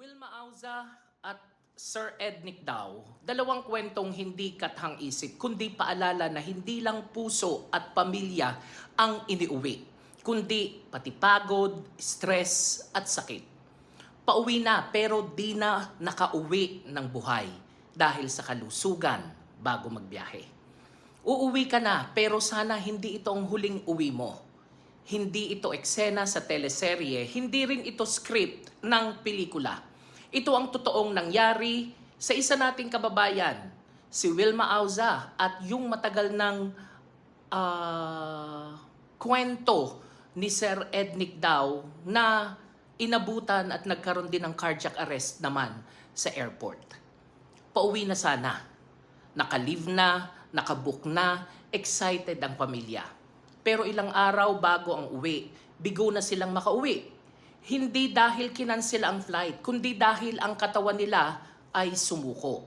Wilma Auza at Sir Ednic daw, dalawang kwentong hindi kathang isip, kundi paalala na hindi lang puso at pamilya ang iniuwi, kundi pati pagod, stress at sakit. Pauwi na pero di na nakauwi ng buhay dahil sa kalusugan bago magbiyahe. Uuwi ka na pero sana hindi ito ang huling uwi mo. Hindi ito eksena sa teleserye, hindi rin ito script ng pelikula. Ito ang totoong nangyari sa isa nating kababayan, si Wilma Auza at yung matagal ng ah, kwento ni Sir Ednic daw na inabutan at nagkaroon din ng cardiac arrest naman sa airport. Pauwi na sana. Nakalive na, nakabook na, excited ang pamilya. Pero ilang araw bago ang uwi, bigo na silang makauwi. Hindi dahil kinansel ang flight, kundi dahil ang katawan nila ay sumuko.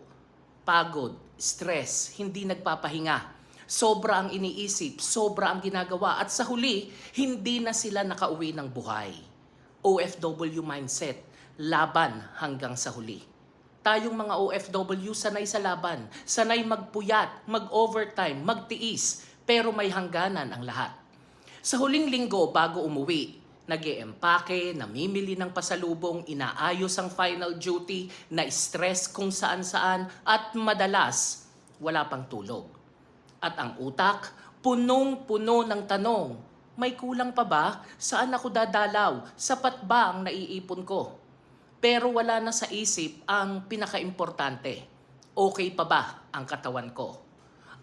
Pagod, stress, hindi nagpapahinga. Sobra ang iniisip, sobra ang ginagawa at sa huli, hindi na sila nakauwi ng buhay. OFW mindset, laban hanggang sa huli. Tayong mga OFW sanay sa laban, sanay magpuyat, mag-overtime, magtiis, pero may hangganan ang lahat. Sa huling linggo bago umuwi, nag empake namimili ng pasalubong, inaayos ang final duty, na-stress kung saan-saan at madalas wala pang tulog. At ang utak, punong-puno ng tanong, may kulang pa ba? Saan ako dadalaw? Sapat ba ang naiipon ko? Pero wala na sa isip ang pinakaimportante. Okay pa ba ang katawan ko?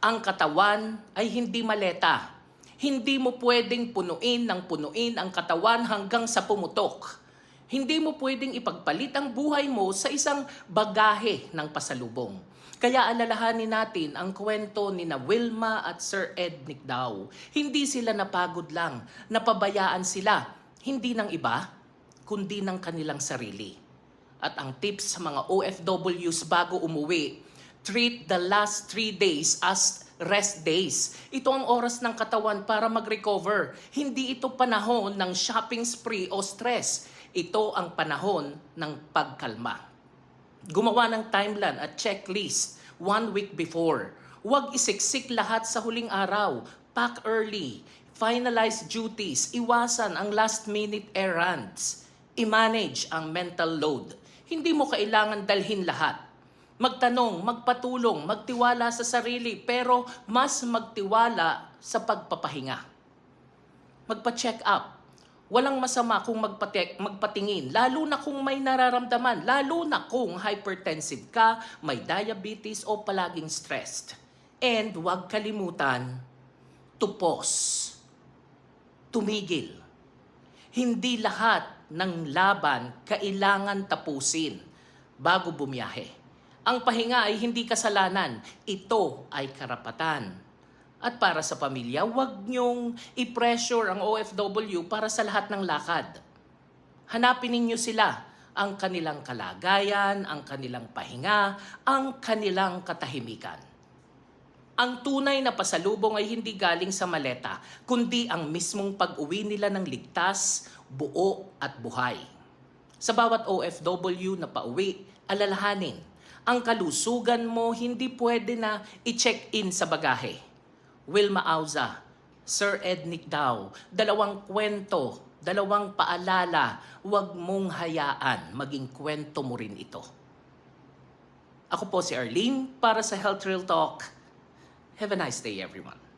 Ang katawan ay hindi maleta. Hindi mo pwedeng punuin ng punuin ang katawan hanggang sa pumutok. Hindi mo pwedeng ipagpalit ang buhay mo sa isang bagahe ng pasalubong. Kaya alalahanin natin ang kwento ni na Wilma at Sir Ednic daw. Hindi sila napagod lang, napabayaan sila, hindi ng iba, kundi ng kanilang sarili. At ang tips sa mga OFWs bago umuwi, treat the last three days as rest days. Ito ang oras ng katawan para mag-recover. Hindi ito panahon ng shopping spree o stress. Ito ang panahon ng pagkalma. Gumawa ng timeline at checklist one week before. Huwag isiksik lahat sa huling araw. Pack early. Finalize duties. Iwasan ang last minute errands. I-manage ang mental load. Hindi mo kailangan dalhin lahat. Magtanong, magpatulong, magtiwala sa sarili, pero mas magtiwala sa pagpapahinga. Magpa-check up. Walang masama kung magpate- magpatingin, lalo na kung may nararamdaman, lalo na kung hypertensive ka, may diabetes o palaging stressed. And huwag kalimutan to pause. Tumigil. Hindi lahat ng laban kailangan tapusin bago bumiyahe. Ang pahinga ay hindi kasalanan, ito ay karapatan. At para sa pamilya, huwag niyong i-pressure ang OFW para sa lahat ng lakad. Hanapin ninyo sila ang kanilang kalagayan, ang kanilang pahinga, ang kanilang katahimikan. Ang tunay na pasalubong ay hindi galing sa maleta, kundi ang mismong pag-uwi nila ng ligtas, buo at buhay. Sa bawat OFW na pauwi, alalahanin, ang kalusugan mo hindi pwede na i-check-in sa bagahe. Wilma Auza, Sir Ednic Daw, dalawang kwento, dalawang paalala, huwag mong hayaan maging kwento mo rin ito. Ako po si Arlene para sa Health Real Talk. Have a nice day everyone.